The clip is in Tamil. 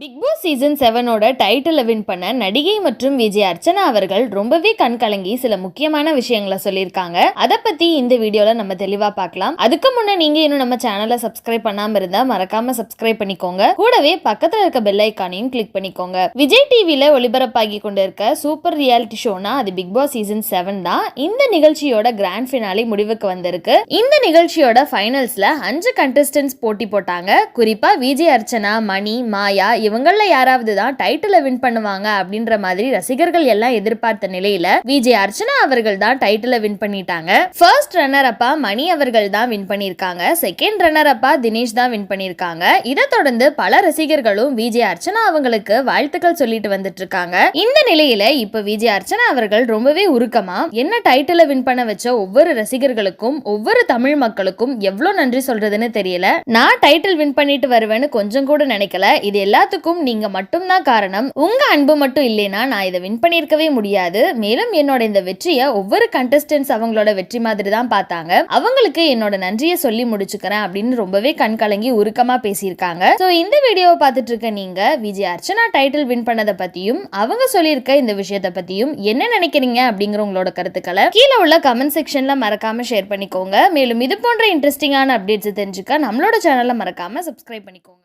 பிக் பாஸ் சீசன் செவனோட டைட்டிலை வின் பண்ண நடிகை மற்றும் விஜய் அர்ச்சனா அவர்கள் ரொம்பவே கண் கலங்கி சில முக்கியமான விஷயங்களை சொல்லியிருக்காங்க. அதை பத்தி இந்த வீடியோல நம்ம தெளிவா பார்க்கலாம் அதுக்கு முன்ன நீங்க இன்னும் நம்ம சேனலை சப்ஸ்கிரைப் பண்ணாம இருந்தா மறக்காம சப்ஸ்கிரைப் பண்ணிக்கோங்க. கூடவே பக்கத்துல இருக்க பெல் ஐக்கானையும் கிளிக் பண்ணிக்கோங்க. விஜய் டிவில ஒளிபரப்பாகி கொண்டிருக்க சூப்பர் ரியாலிட்டி ஷோனா அது பிக் பாஸ் சீசன் செவன் தான். இந்த நிகழ்ச்சியோட கிராண்ட் ஃபினாலி முடிவுக்கு வந்திருக்கு. இந்த நிகழ்ச்சியோட ஃபைனல்ஸ்ல அஞ்சு கண்டஸ்டன்ஸ் போட்டி போட்டாங்க. குறிப்பா விஜய் அர்ச்சனா மணி மாயா இவங்கள யாராவது தான் டைட்டிலை வின் பண்ணுவாங்க அப்படின்ற மாதிரி ரசிகர்கள் எல்லாம் எதிர்பார்த்த நிலையில விஜய் அர்ச்சனா அவர்கள் தான் டைட்டிலை வின் பண்ணிட்டாங்க. ஃபர்ஸ்ட் ரன்னர் அப்பா மணி அவர்கள் தான் வின் பண்ணியிருக்காங்க செகண்ட் ரன்னர் அப்பா தினேஷ் தான் வின் பண்ணியிருக்காங்க. இதை தொடர்ந்து பல ரசிகர்களும் விஜய் அர்ச்சனா அவங்களுக்கு வாழ்த்துக்கள் சொல்லிட்டு வந்துட்டு இருக்காங்க. இந்த நிலையில இப்ப விஜய் அர்ச்சனா அவர்கள் ரொம்பவே உருக்கமா என்ன டைட்டிலை வின் பண்ண வச்ச ஒவ்வொரு ரசிகர்களுக்கும் ஒவ்வொரு தமிழ் மக்களுக்கும் எவ்வளவு நன்றி சொல்றதுன்னு தெரியல. நான் டைட்டில் வின் பண்ணிட்டு வருவேன்னு கொஞ்சம் கூட நினைக்கல. இது எல்லாத்துக்கும் நீங்க மட்டும்தான் காரணம். உங்க அன்பு மட்டும் இல்லைனா நான் இதை வின் பண்ணியிருக்கவே முடியாது. மேலும் என்னோட இந்த வெற்றியை ஒவ்வொரு கண்டஸ்டன்ஸ் அவங்களோட வெற்றி மாதிரி தான் பார்த்தாங்க. அவங்களுக்கு என்னோட நன்றியை சொல்லி முடிச்சுக்கிறேன் அப்படின்னு ரொம்பவே கண்கலங்கி உருக்கமாக உருக்கமா பேசியிருக்காங்க. ஸோ இந்த வீடியோவை பார்த்துட்டு இருக்க நீங்க விஜய் அர்ச்சனா டைட்டில் வின் பண்ணதை பத்தியும் அவங்க சொல்லியிருக்க இந்த விஷயத்தை பத்தியும் என்ன நினைக்கிறீங்க அப்படிங்கிற உங்களோட கருத்துக்களை கீழே உள்ள கமெண்ட் செக்ஷன்ல மறக்காம ஷேர் பண்ணிக்கோங்க. மேலும் இது போன்ற இன்ட்ரெஸ்டிங்கான அப்டேட்ஸ் தெரிஞ்சுக்க நம்மளோட சேனலை மறக்காம சப்ஸ்கிரைப் பண்ணிக்கோங்க.